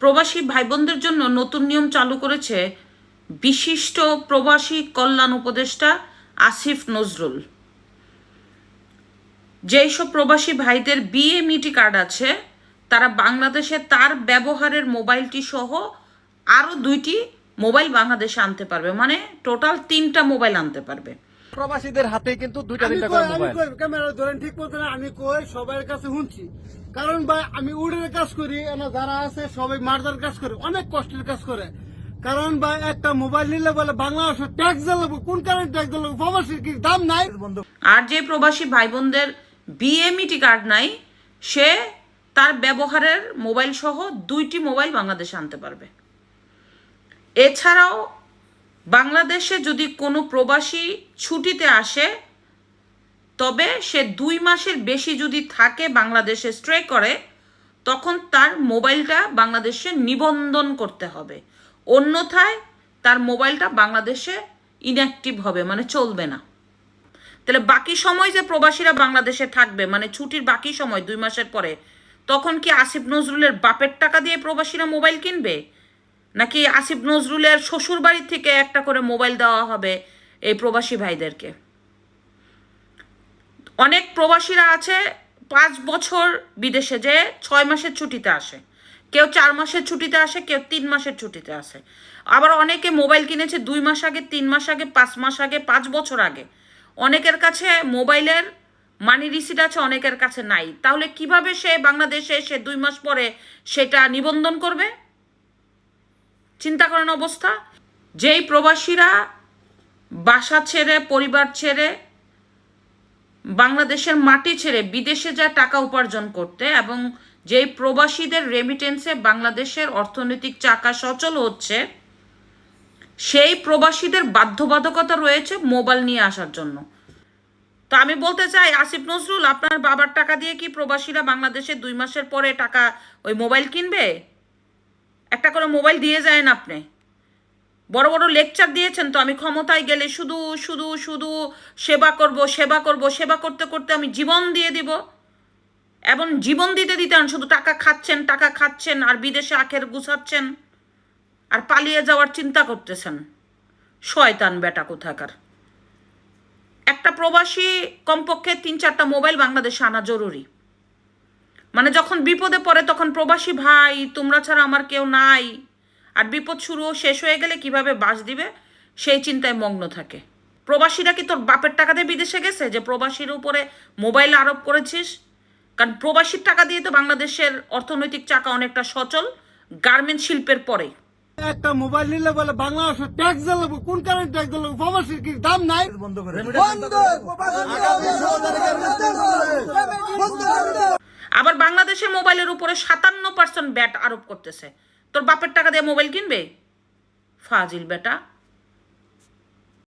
প্রবাসী ভাই জন্য নতুন নিয়ম চালু করেছে বিশিষ্ট প্রবাসী কল্যাণ উপদেষ্টা আসিফ নজরুল। যেই সব প্রবাসী ভাইদের বিএমইটি কার্ড আছে, তারা বাংলাদেশে তার ব্যবহারের মোবাইলটি সহ আরও দুইটি মোবাইল বাংলাদেশে আনতে পারবে। মানে টোটাল তিনটা মোবাইল আনতে পারবে। প্রবাসীদের হাতে কিন্তু দুইটা তিনটা করে আমি মোবাইল কই ক্যামেরা ধরেন ঠিক মতো না আমি কই সবার কাছে শুনছি। কারণ ভাই আমি উডের কাজ করি এনা যারা আছে সবাই মার্দার কাজ করে অনেক কষ্টের কাজ করে। কারণ ভাই একটা মোবাইল নিলে বলে বাংলাদেশের ট্যাক্স জ্বালাবো কোন কারণে ট্যাক্স জ্বালাবো প্রবাসীর কি দাম নাই? বন্ধু আর যে প্রবাসী ভাই বোনদের বিএমইটি কার্ড নাই সে তার ব্যবহারের মোবাইল সহ দুইটি মোবাইল বাংলাদেশে আনতে পারবে। এছাড়াও বাংলাদেশে যদি কোনো প্রবাসী ছুটিতে আসে, তবে সে দুই মাসের বেশি যদি থাকে বাংলাদেশে স্ট্রে করে, তখন তার মোবাইলটা বাংলাদেশে নিবন্ধন করতে হবে। অন্যথায় তার মোবাইলটা বাংলাদেশে ইনঅ্যাক্টিভ হবে মানে চলবে না। তাহলে বাকি সময় যে প্রবাসীরা বাংলাদেশে থাকবে মানে ছুটির বাকি সময় দুই মাসের পরে, তখন কি আসিফ নজরুলের বাপের টাকা দিয়ে প্রবাসীরা মোবাইল কিনবে? নাকি আসিফ নজরুলের শ্বশুর বাড়ির থেকে একটা করে মোবাইল দেওয়া হবে এই প্রবাসী ভাইদেরকে? অনেক প্রবাসীরা আছে, পাঁচ বছর বিদেশে যে ছয় মাসের ছুটিতে আসে। কেউ চার মাসের ছুটিতে আসে, কেউ তিন মাসের ছুটিতে আসে। আবার অনেকে মোবাইল কিনেছে দুই মাস আগে, তিন মাস আগে, পাঁচ মাস আগে, পাঁচ বছর আগে। অনেকের কাছে মোবাইলের মানি রিসিট আছে, অনেকের কাছে নাই। তাহলে কীভাবে সে বাংলাদেশে এসে দুই মাস পরে সেটা নিবন্ধন করবে? চিন্তা করেন অবস্থা। যেই প্রবাসীরা বাসা ছেড়ে, পরিবার ছেড়ে, বাংলাদেশের মাটি ছেড়ে বিদেশে যায় টাকা উপার্জন করতে এবং যেই প্রবাসীদের রেমিটেন্সে বাংলাদেশের অর্থনৈতিক চাকা সচল হচ্ছে, সেই প্রবাসীদের বাধ্যবাধকতা রয়েছে মোবাইল নিয়ে আসার জন্য। তো আমি বলতে চাই, আসিফ নজরুল, আপনার বাবার টাকা দিয়ে কি প্রবাসীরা বাংলাদেশে দুই মাসের পরে টাকা ওই মোবাইল কিনবে? একটা করে মোবাইল দিয়ে যায়েন আপনি। বড় বড় লেকচার দিয়েছেন তো, আমি ক্ষমতায় গেলে শুধু শুধু শুধু সেবা করব সেবা করব, সেবা করতে করতে আমি জীবন দিয়ে দিব। এবং জীবন দিতে দিতে আর শুধু টাকা খাচ্ছেন টাকা খাচ্ছেন, আর বিদেশে আখের গুছাচ্ছেন, আর পালিয়ে যাওয়ার চিন্তা করতেছেন। শয়তান বেটা কোথাকার। একটা প্রবাসী কমপক্ষে তিন চারটা মোবাইল বাংলাদেশে আনা জরুরি। মানে যখন বিপদে পড়ে তখন প্রবাসী ভাই তোমরা ছাড়া আমার কেউ নাই। আর বিপদ শুরু শেষ হয়ে গেলে কীভাবে বাস দিবে? সেই চিন্তায় মগ্ন থাকে। প্রবাসীরা কি তোর বাপের টাকা দিয়ে বিদেশে গেছে? যে প্রবাসীর উপরে মোবাইল আরোপ করেছিস? কারণ প্রবাসীর টাকা দিয়ে তো বাংলাদেশের অর্থনৈতিক চাকা অনেকটা সচল গার্মেন্ট শিল্পের পরে একটা মোবাইল নিলে বলে বাংলাদেশের ট্যাক্স জ্বালাবো কোন কারণে ট্যাক্স জ্বালাবো? প্রবাসীর কি দাম নাই? বন্ধ করে। আবার বাংলাদেশে মোবাইলের উপরে সাতান্ন পার্সেন্ট ব্যাট আরোপ করতেছে। তোর বাপের টাকা দিয়ে মোবাইল কিনবে? ফাজিল বেটা।